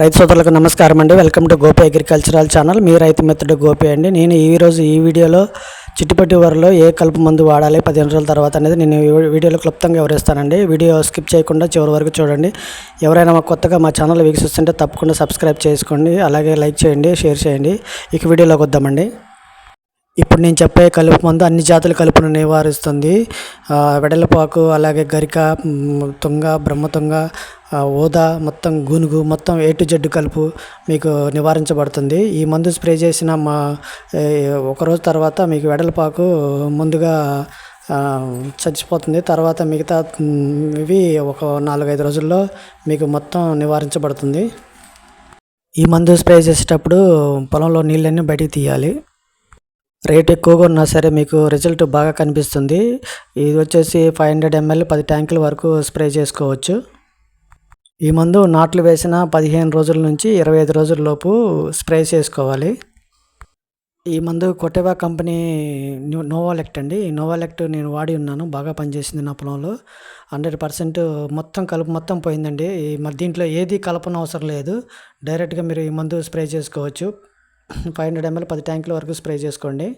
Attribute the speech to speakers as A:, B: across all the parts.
A: రైతు సోదరులకు నమస్కారం అండి. Welcome to Gopi agricultural channel. మీ రైతు మిత్రుడు గోపి అండి. నేను ఈరోజు ఈ వీడియోలో చిట్టుపట్టి వరలో ఏ కలుపు మందు వాడాలి పదిహేను రోజుల తర్వాత అనేది నేను వీడియోలో క్లుప్తంగా వివరిస్తానండి. వీడియో స్కిప్ చేయకుండా చివరి వరకు చూడండి. ఎవరైనా మా కొత్తగా మా ఛానల్ వీక్షిస్తుంటే తప్పకుండా సబ్స్క్రైబ్ చేసుకోండి. అలాగే లైక్ చేయండి షేర్ చేయండి. ఇక వీడియోలోకి వద్దామండి. ఇప్పుడు నేను చెప్పే కలుపు మందు అన్ని జాతుల కలుపును నివారిస్తుంది. వెడలపాకు అలాగే గరిక తుంగ బ్రహ్మతుంగ ఆ, మొత్తం గునుగు మొత్తం ఏ టు జెడ్ కలుపు మీకు నివారించబడుతుంది. ఈ మందు స్ప్రే చేసిన మా ఒకరోజు ఒక రోజు తర్వాత మీకు వెడలపాకు ముందుగా చచ్చిపోతుంది. తర్వాత మిగతా ఇవి ఒక నాలుగైదు రోజుల్లో మీకు మొత్తం నివారించబడుతుంది. ఈ మందు స్ప్రే చేసేటప్పుడు పొలంలో నీళ్ళన్నీ బయటికి తీయాలి. రేట్ ఎక్కువగా ఉన్నా సరే మీకు రిజల్ట్ బాగా కనిపిస్తుంది. ఇది వచ్చేసి ఫైవ్ హండ్రెడ్ ఎంఎల్ పది ట్యాంకుల వరకు స్ప్రే చేసుకోవచ్చు. ఈ మందు నాట్లు వేసిన పదిహేను రోజుల నుంచి ఇరవై ఐదు రోజుల లోపు స్ప్రే చేసుకోవాలి. ఈ మందు కొటెవా కంపెనీ నోవాలెక్ట్ అండి. ఈ నోవాలెక్ట్ నేను వాడి ఉన్నాను. బాగా పనిచేసింది నా పొలంలో. హండ్రెడ్ పర్సెంట్ మొత్తం కలుపు మొత్తం పోయిందండి. ఈ మ- దీంట్లో ఏది కలపన అవసరం లేదు. డైరెక్ట్గా మీరు ఈ మందు స్ప్రే చేసుకోవచ్చు. ఫైవ్ హండ్రెడ్ ఎంఎల్ పది ట్యాంకుల వరకు స్ప్రే చేసుకోండి.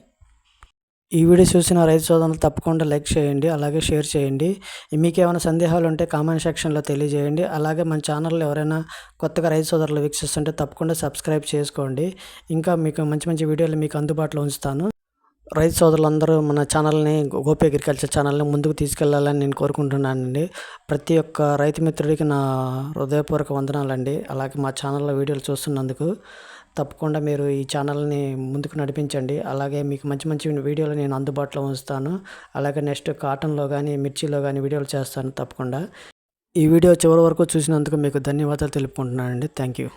A: ఈ వీడియో చూసిన రైతు సోదరులు తప్పకుండా లైక్ చేయండి అలాగే షేర్ చేయండి. మీకు ఏమైనా సందేహాలు ఉంటే కామెంట్ సెక్షన్లో తెలియజేయండి. అలాగే మన ఛానల్లో ఎవరైనా కొత్తగా రైతు సోదరులు వీక్షిస్తుంటే తప్పకుండా సబ్స్క్రైబ్ చేసుకోండి. ఇంకా మీకు మంచి మంచి వీడియోలు మీకు అందుబాటులో ఉంచుతాను. రైతు సోదరులందరూ మన ఛానల్ని గోపి అగ్రికల్చర్ ఛానల్ని ముందుకు తీసుకెళ్ళాలని నేను కోరుకుంటున్నానండి. ప్రతి ఒక్క రైతు మిత్రుడికి నా హృదయపూర్వక వందనాలండి. అలాగే మా ఛానల్లో వీడియోలు చూస్తున్నందుకు తప్పకుండా మీరు ఈ ఛానల్ని ముందుకు నడిపించండి. అలాగే మీకు మంచి మంచి వీడియోలు నేను అందుబాటులో ఉంచుతాను. అలాగే నెక్స్ట్ కాటన్లో కానీ మిర్చిలో కానీ వీడియోలు చేస్తాను తప్పకుండా. ఈ వీడియో చివరి వరకు చూసినందుకు మీకు ధన్యవాదాలు తెలుపుకుంటున్నానండి. Thank you